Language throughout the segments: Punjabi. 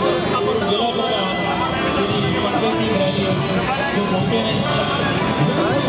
ਜ਼ਿਲ੍ਹਾ ਪ੍ਰਧਾਨ ਸ਼੍ਰੀ ਪੰਕਜ ਸਿੰਘ ਰੈਲੀ ਜੋ ਪਹੁੰਚੇ ਨੇ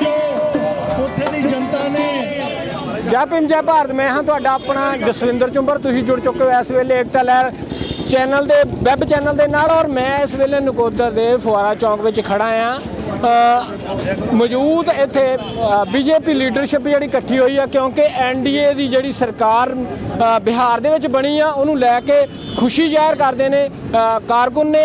ਜੋ ਉੱਥੇ ਦੀ ਜਨਤਾ ਨੇ ਜੈ ਭੀਮ ਜੈ ਭਾਰਤ। ਮੈਂ ਹਾਂ ਤੁਹਾਡਾ ਆਪਣਾ ਜਸਵਿੰਦਰ ਚੁੰਬਰ। ਤੁਸੀਂ ਜੁੜ ਚੁੱਕੇ ਹੋ ਇਸ ਵੇਲੇ ਏਕਤਾ ਲਹਿਰ ਚੈਨਲ ਦੇ ਵੈਬ ਚੈਨਲ ਦੇ ਨਾਲ ਔਰ ਮੈਂ ਇਸ ਵੇਲੇ ਨਕੋਦਰ ਦੇ ਫੁਆਰਾ ਚੌਂਕ ਵਿੱਚ ਖੜਾ ਆ ਮੌਜੂਦ ਇੱਥੇ ਬੀਜੇਪੀ ਲੀਡਰਸ਼ਿਪ ਜਿਹੜੀ ਇਕੱਠੀ ਹੋਈ ਆ ਕਿਉਂਕਿ ਐਨਡੀਏ ਦੀ ਜਿਹੜੀ ਸਰਕਾਰ ਬਿਹਾਰ ਦੇ ਵਿੱਚ ਬਣੀ ਆ ਉਹਨੂੰ ਲੈ ਕੇ ਖੁਸ਼ੀ ਜ਼ਾਹਿਰ ਕਰਦੇ ਨੇ। ਕਾਰਕੁਨ ਨੇ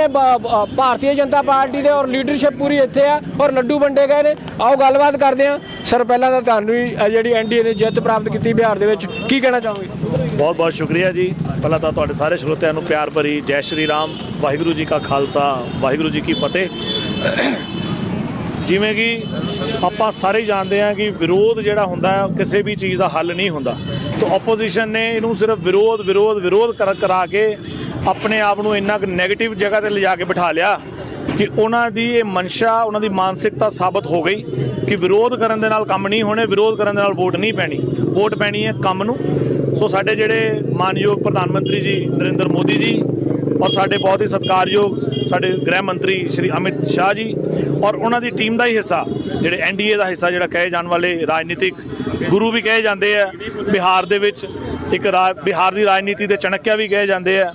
ਭਾਰਤੀ ਜਨਤਾ ਪਾਰਟੀ ਦੇ ਔਰ ਲੀਡਰਸ਼ਿਪ ਪੂਰੀ ਇੱਥੇ ਆ ਔਰ ਲੱਡੂ ਵੰਡੇ ਗਏ ਨੇ। ਆਓ ਗੱਲਬਾਤ ਕਰਦੇ ਆ ਸਰ ਪਹਿਲਾਂ ਤਾਂ ਤੁਹਾਨੂੰ ਹੀ ਅ, ਜਿਹੜੀ ਐਨਡੀਏ ਨੇ ਜਿੱਤ ਪ੍ਰਾਪਤ ਕੀਤੀ ਬਿਹਾਰ ਦੇ ਵਿੱਚ ਕੀ ਕਹਿਣਾ ਚਾਹੋਗੇ? ਬਹੁਤ ਬਹੁਤ ਸ਼ੁਕਰੀਆ ਜੀ। ਪਹਿਲਾਂ ਤਾਂ ਤੁਹਾਡੇ ਸਾਰੇ ਸਰੋਤਿਆਂ ਨੂੰ ਪਿਆਰ ਭਰੀ ਜੈ ਸ਼੍ਰੀ ਰਾਮ ਵਾਹਿਗੁਰੂ ਜੀ ਕਾ ਖਾਲਸਾ ਵਾਹਿਗੁਰੂ ਜੀ ਕੀ ਫਤਿਹ। ਜਿਵੇਂ ਕਿ ਆਪਾਂ ਸਾਰੇ ਜਾਣਦੇ ਹਾਂ ਕਿ ਵਿਰੋਧ ਜਿਹੜਾ ਹੁੰਦਾ ਕਿਸੇ ਵੀ ਚੀਜ਼ ਦਾ ਹੱਲ ਨਹੀਂ ਹੁੰਦਾ। ਤਾਂ ਆਪੋਜੀਸ਼ਨ ਨੇ ਇਹਨੂੰ ਸਿਰਫ ਵਿਰੋਧ ਵਿਰੋਧ ਵਿਰੋਧ ਕਰ, ਕਰਾ ਕੇ ਆਪਣੇ ਆਪ ਨੂੰ ਇੰਨਾ ਕੁ 네ਗੇਟਿਵ ਜਗ੍ਹਾ ਤੇ ਲਿਜਾ ਕੇ ਬਿਠਾ ਲਿਆ ਕਿ ਉਹਨਾਂ ਦੀ ਇਹ ਮਨਸ਼ਾ, ਉਹਨਾਂ ਦੀ ਮਾਨਸਿਕਤਾ ਸਾਬਤ ਹੋ ਗਈ ਕਿ ਵਿਰੋਧ ਕਰਨ ਦੇ ਨਾਲ ਕੰਮ ਨਹੀਂ ਹੋਣੇ, ਵਿਰੋਧ ਕਰਨ ਦੇ ਨਾਲ ਵੋਟ ਨਹੀਂ ਪੈਣੀ। ਵੋਟ ਪੈਣੀ ਹੈ ਕੰਮ ਨੂੰ। ਸੋ ਸਾਡੇ ਜਿਹੜੇ ਮਾਨਯੋਗ ਪ੍ਰਧਾਨ ਮੰਤਰੀ ਜੀ, ਨਰਿੰਦਰ ਮੋਦੀ ਜੀ ਔਰ ਸਾਡੇ ਬਹੁਤ ਹੀ ਸਤਿਕਾਰਯੋਗ ਸਾਡੇ ਗ੍ਰਹਿ ਮੰਤਰੀ ਸ਼੍ਰੀ ਅਮਿਤ ਸ਼ਾਹ ਜੀ ਔਰ ਉਹਨਾਂ ਦੀ ਟੀਮ ਦਾ ਹੀ ਹਿੱਸਾ, ਜਿਹੜੇ ਐਨਡੀਏ ਦਾ ਹਿੱਸਾ ਜਿਹੜਾ ਕਹੇ ਜਾਣ ਵਾਲੇ ਰਾਜਨੀਤਿਕ ਗੁਰੂ ਵੀ ਕਹੇ ਜਾਂਦੇ ਆ, ਬਿਹਾਰ ਦੇ ਵਿੱਚ ਇੱਕ ਰਾ- ਬਿਹਾਰ ਦੀ ਰਾਜਨੀਤੀ ਦੇ ਚਣਕਿਆ ਵੀ ਕਹੇ ਜਾਂਦੇ ਆ,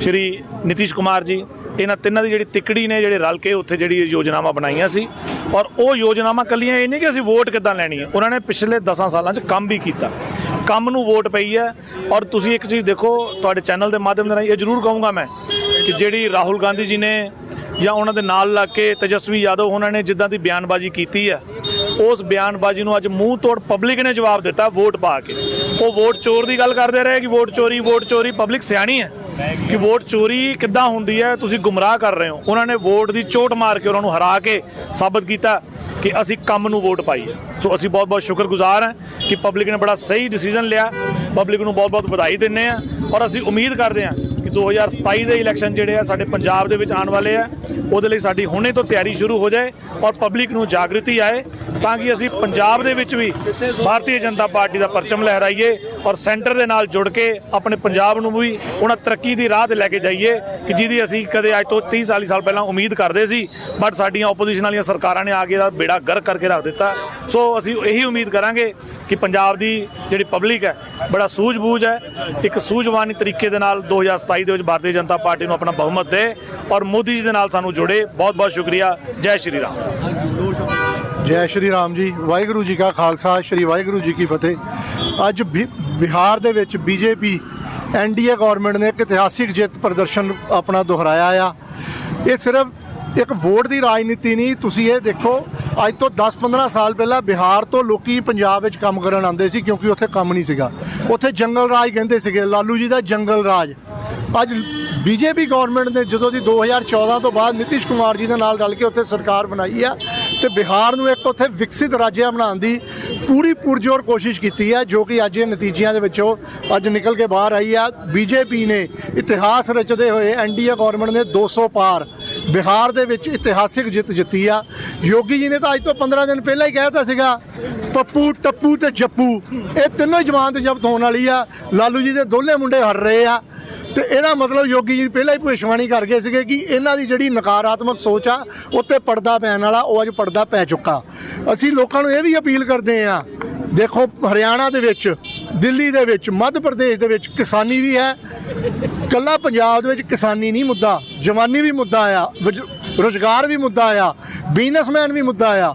ਸ਼੍ਰੀ ਨਿਤੀਸ਼ ਕੁਮਾਰ ਜੀ। ਇਹਨਾਂ ਤਿੰਨਾਂ ਦੀ ਜਿਹੜੀ ਤਿਕੜੀ ਨੇ ਜਿਹੜੇ ਰਲ ਕੇ ਉੱਥੇ ਜਿਹੜੀ ਯੋਜਨਾਵਾਂ ਬਣਾਈਆਂ ਸੀ ਔਰ ਉਹ ਯੋਜਨਾਵਾਂ ਕੱਲੀਆਂ ਇਹ ਨਹੀਂ ਕਿ ਅਸੀਂ ਵੋਟ ਕਿੱਦਾਂ ਲੈਣੀ ਹੈ, ਉਹਨਾਂ ਨੇ ਪਿਛਲੇ 10 ਸਾਲਾਂ 'ਚ ਕੰਮ ਵੀ ਕੀਤਾ। ਕੰਮ ਨੂੰ ਵੋਟ ਪਈ ਹੈ ਔਰ ਤੁਸੀਂ ਇੱਕ ਚੀਜ਼ ਦੇਖੋ, ਤੁਹਾਡੇ ਚੈਨਲ ਦੇ ਮਾਧਿਅਮ ਦੇ ਰਾਹੀਂ ਇਹ ਜ਼ਰੂਰ ਕਹੂੰਗਾ ਮੈਂ ਕਿ ਜਿਹੜੀ ਰਾਹੁਲ ਗਾਂਧੀ ਜੀ ਨੇ ਜਾਂ ਉਹਨਾਂ ਦੇ ਨਾਲ ਲੱਗ ਕੇ ਤੇਜਸਵੀ ਯਾਦਵ ਉਹਨਾਂ ਨੇ ਜਿੱਦਾਂ ਦੀ ਬਿਆਨਬਾਜ਼ੀ ਕੀਤੀ ਹੈ, ਉਸ ਬਿਆਨਬਾਜ਼ੀ ਨੂੰ ਅੱਜ ਮੂੰਹ ਤੋੜ ਪਬਲਿਕ ਨੇ ਜਵਾਬ ਦਿੱਤਾ ਵੋਟ ਪਾ ਕੇ। ਉਹ ਵੋਟ ਚੋਰ ਦੀ ਗੱਲ ਕਰਦੇ ਰਹੇ ਕਿ ਵੋਟ ਚੋਰੀ ਵੋਟ ਚੋਰੀ, ਪਬਲਿਕ ਸਿਆਣੀ ਹੈ। ਕਿ ਵੋਟ ਚੋਰੀ ਕਿੱਦਾਂ ਹੁੰਦੀ ਹੈ, ਤੁਸੀਂ ਗੁੰਮਰਾਹ ਕਰ ਰਹੇ ਹੋ। ਉਹਨਾਂ ਨੇ ਵੋਟ ਦੀ ਚੋਟ ਮਾਰ ਕੇ ਉਹਨਾਂ ਨੂੰ ਹਰਾ ਕੇ ਸਾਬਤ ਕੀਤਾ ਕਿ ਅਸੀਂ ਕੰਮ ਨੂੰ ਵੋਟ ਪਾਈ ਹੈ। ਸੋ ਅਸੀਂ ਬਹੁਤ ਬਹੁਤ ਸ਼ੁਕਰਗੁਜ਼ਾਰ ਹਾਂ ਕਿ ਪਬਲਿਕ ਨੇ ਬੜਾ ਸਹੀ ਡਿਸੀਜਨ ਲਿਆ। ਪਬਲਿਕ ਨੂੰ ਬਹੁਤ ਬਹੁਤ ਵਧਾਈ ਦਿੰਨੇ ਆ ਔਰ ਅਸੀਂ ਉਮੀਦ ਕਰਦੇ ਹਾਂ ਕਿ 2027 ਦੇ ਇਲੈਕਸ਼ਨ ਜਿਹੜੇ ਆ, ਸਾਡੇ ਪੰਜਾਬ ਦੇ ਵਿੱਚ ਆਉਣ ਵਾਲੇ ਆ। ਉਹਦੇ ਲਈ ਸਾਡੀ ਹੁਣੇ ਤੋਂ ਤਿਆਰੀ ਸ਼ੁਰੂ ਹੋ ਜਾਏ ਔਰ ਪਬਲਿਕ ਨੂੰ ਜਾਗਰਤੀ ਆਏ ਤਾਂ ਕਿ ਅਸੀਂ ਪੰਜਾਬ ਦੇ ਵਿੱਚ ਵੀ ਭਾਰਤੀ ਜਨਤਾ ਪਾਰਟੀ ਦਾ ਪਰਚਮ ਲਹਿਰਾਈਏ ਔਰ ਸੈਂਟਰ ਦੇ ਨਾਲ ਜੁੜ ਕੇ ਆਪਣੇ ਪੰਜਾਬ ਨੂੰ ਵੀ ਉਹਨਾਂ ਤਰੱਕੀ ਦੀ ਰਾਹ ਤੇ ਲੈ ਕੇ ਜਾਈਏ ਕਿ ਜਿਹਦੀ ਅਸੀਂ ਕਦੇ ਅੱਜ ਤੋਂ 30 40 ਸਾਲ ਪਹਿਲਾਂ ਉਮੀਦ ਕਰਦੇ ਸੀ ਬਟ ਸਾਡੀਆਂ ਆਪੋਜੀਸ਼ਨ ਵਾਲੀਆਂ ਸਰਕਾਰਾਂ ਨੇ ਆ ਕੇ ਦਾ ਬੇੜਾ ਗਰ ਕਰਕੇ ਰੱਖ ਦਿੱਤਾ। ਸੋ ਅਸੀਂ ਇਹੀ ਉਮੀਦ ਕਰਾਂਗੇ ਕਿ ਪੰਜਾਬ ਦੀ ਜਿਹੜੀ ਪਬਲਿਕ ਹੈ, ਬੜਾ ਸੂਝ-ਬੂਝ ਹੈ, ਇੱਕ ਸੂਝਵਾਨੀ ਤਰੀਕੇ ਦੇ ਨਾਲ 2027 ਦੇ ਵਿੱਚ ਭਾਰਤੀ ਜਨਤਾ ਪਾਰਟੀ ਨੂੰ ਆਪਣਾ ਬਹੁਮਤ ਦੇ ਔਰ ਮੋਦੀ ਜੀ ਦੇ ਨਾਲ ਸਾਨੂੰ ਜੁੜੇ। ਬਹੁਤ-ਬਹੁਤ ਸ਼ੁਕਰੀਆ। ਜੈ ਸ਼੍ਰੀ ਰਾਮ। ਜੈ ਸ਼੍ਰੀ ਰਾਮ ਜੀ। ਵਾਹਿਗੁਰੂ ਜੀ ਕਾ ਖਾਲਸਾ। ਸ਼੍ਰੀ ਵਾਹਿਗੁਰੂ ਜੀ ਕੀ ਫਤਿਹ। ਅੱਜ ਬਿਹਾਰ ਦੇ ਵਿੱਚ ਬੀਜੇਪੀ ਐਨਡੀਏ ਗਵਰਨਮੈਂਟ ਨੇ ਇੱਕ ਇਤਿਹਾਸਿਕ ਜਿੱਤ ਪ੍ਰਦਰਸ਼ਨ ਆਪਣਾ ਦੁਹਰਾਇਆ ਆ। ਇਹ ਸਿਰਫ ਇੱਕ ਵੋਟ ਦੀ ਰਾਜਨੀਤੀ ਨਹੀਂ, ਤੁਸੀਂ ਇਹ ਦੇਖੋ, ਅੱਜ ਤੋਂ 10-15 ਸਾਲ ਪਹਿਲਾਂ ਬਿਹਾਰ ਤੋਂ ਲੋਕੀ ਪੰਜਾਬ ਵਿੱਚ ਕੰਮ ਕਰਨ ਆਉਂਦੇ ਸੀ ਕਿਉਂਕਿ ਉੱਥੇ ਕੰਮ ਨਹੀਂ ਸੀਗਾ। ਉੱਥੇ ਜੰਗਲ ਰਾਜ ਕਹਿੰਦੇ ਸੀਗੇ, ਲਾਲੂ ਜੀ ਦਾ ਜੰਗਲ ਰਾਜ। ਅੱਜ ਬੀਜੇਪੀ ਗਵਰਨਮੈਂਟ ਨੇ ਜਦੋਂ ਦੀ 2014 ਤੋਂ ਬਾਅਦ ਨਿਤਿਸ਼ ਕੁਮਾਰ ਜੀ ਦੇ ਨਾਲ ਰਲ ਕੇ ਉੱਥੇ ਸਰਕਾਰ ਬਣਾਈ ਆ ਤੇ ਬਿਹਾਰ ਨੂੰ ਇੱਕ ਉੱਥੇ ਵਿਕਸਿਤ ਰਾਜਿਆ ਬਣਾਉਣ ਦੀ ਪੂਰੀ ਪੁਰਜੋਰ ਕੋਸ਼ਿਸ਼ ਕੀਤੀ ਹੈ, ਜੋ ਕਿ ਅੱਜ ਇਹ ਨਤੀਜਿਆਂ ਦੇ ਵਿੱਚੋਂ ਅੱਜ ਨਿਕਲ ਕੇ ਬਾਹਰ ਆਈ ਆ ਬੀਜੇਪੀ ਨੇ ਇਤਿਹਾਸ ਰਚਦੇ ਹੋਏ ਐਨਡੀਏ ਗਵਰਨਮੈਂਟ ਨੇ 200 ਪਾਰ ਬਿਹਾਰ ਦੇ ਵਿੱਚ ਇਤਿਹਾਸਿਕ ਜਿੱਤ ਜਿੱਤੀ ਆ। ਯੋਗੀ ਜੀ ਨੇ ਤਾਂ ਅੱਜ ਤੋਂ 15 ਦਿਨ ਪਹਿਲਾਂ ਹੀ ਕਹਿਤਾ ਸੀਗਾ, ਪੱਪੂ, ਟੱਪੂ ਤੇ ਜੱਪੂ, ਇਹ ਤਿੰਨੋਂ ਜਮਾਨ 'ਤੇ ਜ਼ਬਤ ਹੋਣ ਵਾਲੀ ਆ। ਲਾਲੂ ਜੀ ਦੇ ਦੋਲੇ ਮੁੰਡੇ ਹਰ ਰਹੇ ਆ। ਤੇ ਇਹਦਾ ਮਤਲਬ ਯੋਗੀ ਜੀ ਪਹਿਲਾਂ ਹੀ ਭਵਿੱਖਬਾਣੀ ਕਰ ਗਏ ਸੀਗੇ ਕਿ ਇਹਨਾਂ ਦੀ ਜਿਹੜੀ ਨਕਾਰਾਤਮਕ ਸੋਚ ਆ, ਉੱਤੇ ਪਰਦਾ ਪੈਣ ਵਾਲਾ, ਉਹ ਅੱਜ ਪਰਦਾ ਪੈ ਚੁੱਕਾ। ਅਸੀਂ ਲੋਕਾਂ ਨੂੰ ਇਹ ਵੀ ਅਪੀਲ ਕਰਦੇ ਆ ਦੇਖੋ ਹਰਿਆਣਾ ਦੇ ਵਿੱਚ, ਦਿੱਲੀ ਦੇ ਵਿੱਚ, ਮੱਧ ਪ੍ਰਦੇਸ਼ ਦੇ ਵਿੱਚ ਕਿਸਾਨੀ ਵੀ ਹੈ। ਕੱਲਾ ਪੰਜਾਬ ਦੇ ਵਿੱਚ ਕਿਸਾਨੀ ਨਹੀਂ ਮੁੱਦਾ, ਜਵਾਨੀ ਵੀ ਮੁੱਦਾ ਆ ਰੁਜ਼ਗਾਰ ਵੀ ਮੁੱਦਾ ਆ, ਬਿਜ਼ਨਸਮੈਨ ਵੀ ਮੁੱਦਾ ਆ।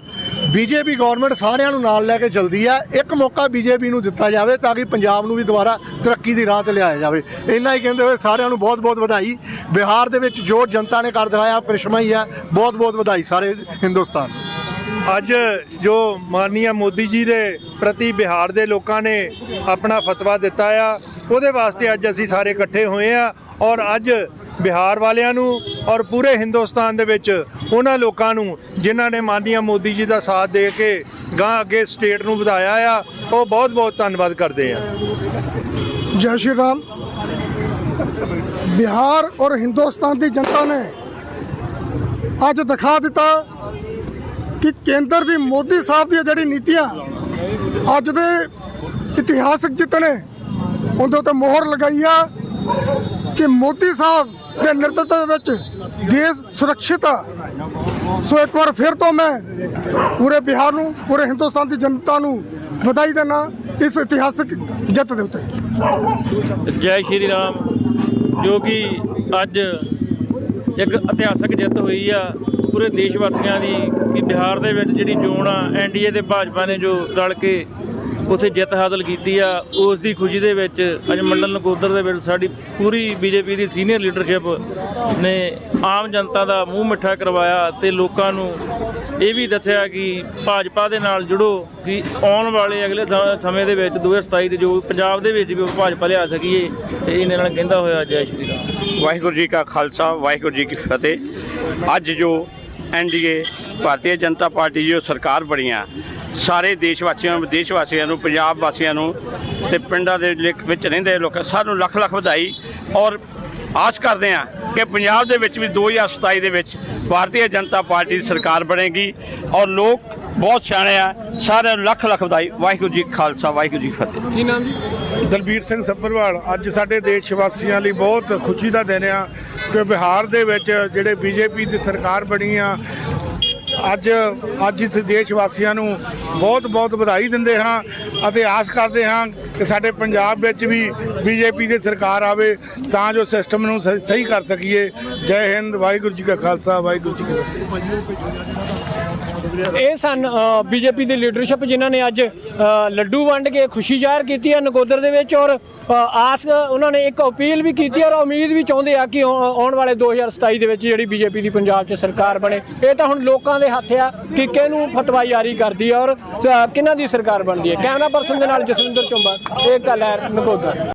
ਬੀਜੇਪੀ ਗਵਰਨਮੈਂਟ ਸਾਰਿਆਂ ਨੂੰ ਨਾਲ ਲੈ ਕੇ ਚੱਲਦੀ ਆ। ਇੱਕ ਮੌਕਾ ਬੀਜੇਪੀ ਨੂੰ ਦਿੱਤਾ ਜਾਵੇ ਤਾਂ ਕਿ ਪੰਜਾਬ ਨੂੰ ਵੀ ਦੁਬਾਰਾ ਤਰੱਕੀ ਦੀ ਰਾਹ ਤੇ ਲਿਆਇਆ ਜਾਵੇ। ਇੰਨਾ ਹੀ ਕਹਿੰਦੇ ਹੋਏ ਸਾਰਿਆਂ ਨੂੰ ਬਹੁਤ-ਬਹੁਤ ਵਧਾਈ। ਬਿਹਾਰ ਦੇ ਵਿੱਚ ਜੋ ਜਨਤਾ ਨੇ ਕਰ ਦਿਖਾਇਆ, ਕ੍ਰਿਸ਼ਮਾ ਹੀ ਆ। ਬਹੁਤ-ਬਹੁਤ ਵਧਾਈ ਸਾਰੇ ਹਿੰਦੁਸਤਾਨ ਅੱਜ ਜੋ ਮਾਨਨੀਆ ਮੋਦੀ ਜੀ ਦੇ ਪ੍ਰਤੀ ਬਿਹਾਰ ਦੇ ਲੋਕਾਂ ਨੇ ਆਪਣਾ ਫਤਵਾ ਦਿੱਤਾ ਆ, ਉਹਦੇ ਵਾਸਤੇ ਅੱਜ ਅਸੀਂ ਸਾਰੇ ਇਕੱਠੇ ਹੋਏ ਆ ਔਰ ਅੱਜ ਬਿਹਾਰ ਵਾਲਿਆਂ ਨੂੰ ਔਰ ਪੂਰੇ ਹਿੰਦੁਸਤਾਨ ਦੇ ਵਿੱਚ ਉਹਨਾਂ ਲੋਕਾਂ ਨੂੰ ਜਿਨ੍ਹਾਂ ਨੇ ਮਾਨਨੀਆ ਮੋਦੀ ਜੀ ਦਾ ਸਾਥ ਦੇ ਕੇ ਗਾਂ ਅੱਗੇ ਸਟੇਟ ਨੂੰ ਵਧਾਇਆ ਆ, ਉਹ ਬਹੁਤ ਬਹੁਤ ਧੰਨਵਾਦ ਕਰਦੇ ਆ। ਜੈ ਸ਼੍ਰੀ ਰਾਮ। ਬਿਹਾਰ ਔਰ ਹਿੰਦੁਸਤਾਨ ਦੀ ਜਨਤਾ ਨੇ ਅੱਜ ਦਿਖਾ ਦਿੱਤਾ ਕਿ ਕੇਂਦਰ ਦੀ ਮੋਦੀ ਸਾਹਿਬ ਦੀ ਜਿਹੜੀ ਨੀਤੀਆਂ ਅੱਜ ਦੇ ਇਤਿਹਾਸਕ ਜਿੱਤ ਨੇ, ਉਹਦੇ ਉੱਤੇ ਮੋਹਰ ਲਗਾਈ ਆ ਕਿ ਮੋਦੀ ਸਾਹਿਬ ਦੇ ਨੇਤਰਤਵ ਵਿੱਚ ਦੇਸ਼ ਸੁਰੱਖਿਅਤ ਆ। ਸੋ ਇੱਕ ਵਾਰ ਫਿਰ ਤੋਂ ਮੈਂ ਪੂਰੇ ਬਿਹਾਰ ਨੂੰ, ਪੂਰੇ ਹਿੰਦੁਸਤਾਨ ਦੀ ਜਨਤਾ ਨੂੰ ਵਧਾਈ ਦਿੰਦਾ ਇਸ ਇਤਿਹਾਸਕ ਜਿੱਤ ਦੇ ਉੱਤੇ। ਜੈ ਸ਼੍ਰੀ ਰਾਮ, ਜੋ ਕਿ ਅੱਜ ਇੱਕ ਇਤਿਹਾਸਕ ਜਿੱਤ ਹੋਈ ਆ। ਪੂਰੇ ਦੇਸ਼ ਵਾਸੀਆਂ ਦੀ ਕਿ ਬਿਹਾਰ ਦੇ ਵਿੱਚ ਜਿਹੜੀ ਚੋਣ ਆ ਐਨਡੀਏ ਤੇ ਭਾਜਪਾ ਨੇ ਜੋ ਰਲ ਕੇ ਉਸੇ ਜਿੱਤ ਹਾਸਲ ਕੀਤੀ ਆ, ਉਸ ਦੀ ਖੁਸ਼ੀ ਦੇ ਵਿੱਚ ਅੱਜ ਮੰਡਲ ਨਕੋਦਰ ਦੇ ਵਿੱਚ ਸਾਡੀ ਪੂਰੀ ਬੀਜੇਪੀ ਦੀ ਸੀਨੀਅਰ ਲੀਡਰਸ਼ਿਪ ਨੇ ਆਮ ਜਨਤਾ ਦਾ ਮੂੰਹ ਮਿੱਠਾ ਕਰਵਾਇਆ ਤੇ ਲੋਕਾਂ ਨੂੰ ਇਹ ਵੀ ਦੱਸਿਆ ਕਿ ਭਾਜਪਾ ਦੇ ਨਾਲ ਜੁੜੋ, ਕਿ ਆਉਣ ਵਾਲੇ ਅਗਲੇ ਸ- ਸਮੇਂ ਦੇ ਵਿੱਚ 2027 ਦੇ ਜੋ ਪੰਜਾਬ ਦੇ ਵਿੱਚ ਵੀ ਉਹ ਭਾਜਪਾ ਲਿਆ ਸਕੀਏ ਤੇ ਇਹਨਾਂ ਨਾਲ ਕਹਿੰਦਾ ਹੋਇਆ ਜੈ ਸ਼੍ਰੀ ਰਾਮ। ਵਾਹਿਗੁਰੂ ਜੀ ਕਾ ਖਾਲਸਾ, ਵਾਹਿਗੁਰੂ ਜੀ ਕੀ ਫਤਿਹ। ਅੱਜ ਜੋ ਐਨਡੀਏ ਭਾਰਤੀ ਜਨਤਾ ਪਾਰਟੀ ਜੋ ਸਰਕਾਰ ਬਣੀ ਆ ਸਾਰੇ ਦੇਸ਼ ਵਾਸੀਆਂ ਨੂੰ ਵਿਦੇਸ਼ ਵਾਸੀਆਂ ਨੂੰ ਪੰਜਾਬ ਵਾਸੀਆਂ ਨੂੰ ਤੇ ਪਿੰਡਾਂ ਦੇ ਵਿੱਚ ਰਹਿੰਦੇ ਲੋਕਾਂ ਸਾਰਿਆਂ ਨੂੰ ਲੱਖ ਲੱਖ ਵਧਾਈ ਔਰ ਆਸ ਕਰਦੇ ਹਾਂ ਕਿ ਪੰਜਾਬ ਦੇ ਵਿੱਚ ਵੀ 2027 ਦੇ ਵਿੱਚ ਭਾਰਤੀ ਜਨਤਾ ਪਾਰਟੀ ਦੀ ਸਰਕਾਰ ਬਣੇਗੀ ਔਰ ਲੋਕ ਬਹੁਤ ਸਿਆਣੇ ਆ ਸਾਰਿਆਂ ਨੂੰ ਲੱਖ ਲੱਖ ਵਧਾਈ। ਵਾਹਿਗੁਰੂ ਜੀ ਖਾਲਸਾ ਵਾਹਿਗੁਰੂ ਜੀ ਫਤਿਹ। ਕੀ ਨਾਮ ਜੀ? ਦਲਬੀਰ ਸਿੰਘ ਸੱਭਰਵਾਲ ਅੱਜ ਸਾਡੇ ਦੇਸ਼ ਵਾਸੀਆਂ ਲਈ ਬਹੁਤ ਖੁਸ਼ੀ ਦਾ ਦਿਨ ਆ ਕਿ ਬਿਹਾਰ ਦੇ ਵਿੱਚ ਜਿਹੜੇ ਬੀਜੇਪੀ ਦੀ ਸਰਕਾਰ ਬਣੀ ਆ ਅੱਜ ਅੱਜ ਇਸ ਦੇਸ਼ ਵਾਸੀਆਂ ਨੂੰ ਬਹੁਤ ਬਹੁਤ ਵਧਾਈ ਦਿੰਦੇ ਹਾਂ ਅਤੇ ਆਸ ਕਰਦੇ ਹਾਂ ਕਿ ਸਾਡੇ ਪੰਜਾਬ ਵਿੱਚ ਵੀ ਬੀਜੇਪੀ ਦੀ ਸਰਕਾਰ ਆਵੇ ਤਾਂ ਜੋ ਸਿਸਟਮ ਨੂੰ ਸਹੀ ਸਹੀ ਕਰ ਸਕੀਏ। ਜੈ ਹਿੰਦ, ਵਾਹਿਗੁਰੂ ਜੀ ਕਾ ਖਾਲਸਾ, ਵਾਹਿਗੁਰੂ ਜੀ ਕੀ ਫਤਿਹ। ਇਹ ਸਨ ਬੀਜੇਪੀ ਦੀ ਲੀਡਰਸ਼ਿਪ ਜਿਨ੍ਹਾਂ ਨੇ ਅੱਜ ਲੱਡੂ ਵੰਡ ਕੇ ਖੁਸ਼ੀ ਜ਼ਾਹਰ ਕੀਤੀ ਹੈ ਨਕੋਦਰ ਦੇ ਵਿੱਚ ਔਰ ਆਸ, ਉਹਨਾਂ ਨੇ ਇੱਕ ਅਪੀਲ ਵੀ ਕੀਤੀ ਔਰ ਉਮੀਦ ਵੀ ਚਾਹੁੰਦੇ ਆ ਕਿ ਆਉਣ ਵਾਲੇ 2027 ਦੇ ਵਿੱਚ ਜਿਹੜੀ ਬੀਜੇਪੀ ਦੀ ਪੰਜਾਬ 'ਚ ਸਰਕਾਰ ਬਣੇ। ਇਹ ਤਾਂ ਹੁਣ ਲੋਕਾਂ ਦੇ ਹੱਥ ਆ ਕਿ ਕਿਹਨੂੰ ਫਤਵਾ ਜਾਰੀ ਕਰਦੀ ਹੈ ਔਰ ਕਿਹਨਾਂ ਦੀ ਸਰਕਾਰ ਬਣਦੀ ਹੈ। ਕੈਮਰਾ ਪਰਸਨ ਦੇ ਨਾਲ ਜਸਵਿੰਦਰ ਚੁੰਬਾ ਇਹ ਗੱਲ ਹੈ ਨਕੋਦਰ।